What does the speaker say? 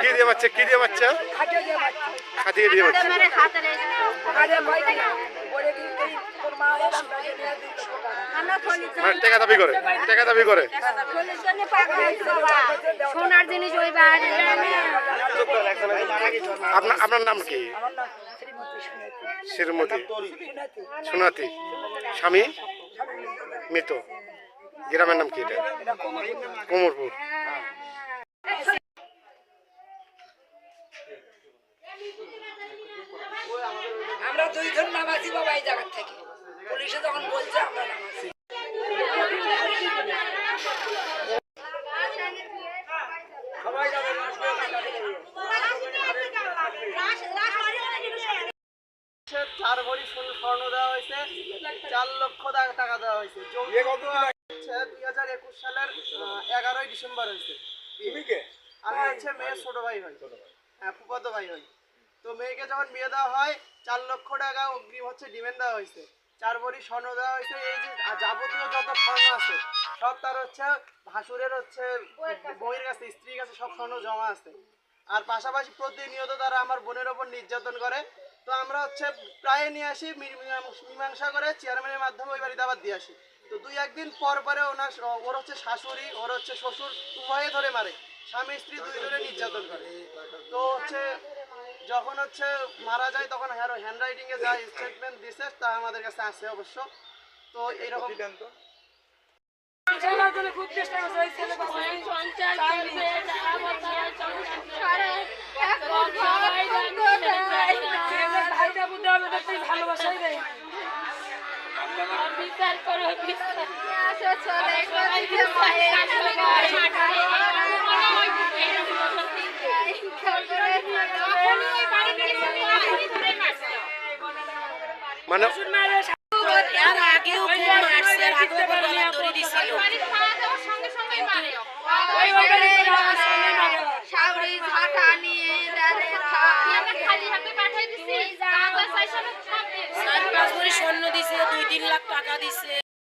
কি দিয়ে বাচ্চা? কি দিয়ে বাচ্চা? খাটিয়ে দিয়ে বাচ্চা। মানে টাকা দাবি করে, টাকা দাবি করে। সোনার আপনার আপনার নাম কি? শ্রীমতী। সোনাতি। স্বামী? মৃত। গ্রামের নাম কি এটা? কোমরপুর। আমরা দুইজন নামাজি বাবা এই জায়গার থেকে। পুলিশে যখন বলছে আমরা নামাজি। চার ভরি সোন- স্বর্ণ দেওয়া হয়েছে চার লক্ষ টাকা দেওয়া হয়েছে। দুই হাজার একুশ সালের এগারোই ডিসেম্বর হয়েছে। আমি হচ্ছে মেয়ের ছোট ভাই হ্যাঁ। ফুফাতো ভাই হই তো মেয়েকে যখন বিয়ে দেওয়া হয়, চার লক্ষ টাকা অগ্রিম হচ্ছে ডিমেন্ড দেওয়া হয়েছে। চার ভরি স্বর্ণ দেওয়া হয়েছে, এই যে যাবতীয় যত স্বর্ণ আছে, সব তার হচ্ছে ভাসুরের হচ্ছে বইয়ের কাছে, স্ত্রীর কাছে সব স্বর্ণ জমা আছে। আর পাশাপাশি প্রতিনিয়ত তারা আমার বোনের ওপর নির্যাতন করে। তো আমরা হচ্ছে প্রায় নিয়ে আসি মীমাংসা করে চেয়ারম্যানের মাধ্যমে ওই বাড়িতে আবার দিয়ে আসি। তো দুই একদিন পর পরে ওনার ওর হচ্ছে শাশুড়ি, ওর হচ্ছে শ্বশুর উভয়ে ধরে মারে। স্বামী, স্ত্রী দুই ধরে নির্যাতন করে। তো হচ্ছে যখন হচ্ছে মারা যায় তখন হ্যান্ড রাইটিং এ যায় স্টেটমেন্ট দিছে তা আমাদের কাছে আছে অবশ্য। তো এইরকম বিচার করো বিচার। ভরি স্বর্ণ দিছে দুই তিন লাখ টাকা দিছে।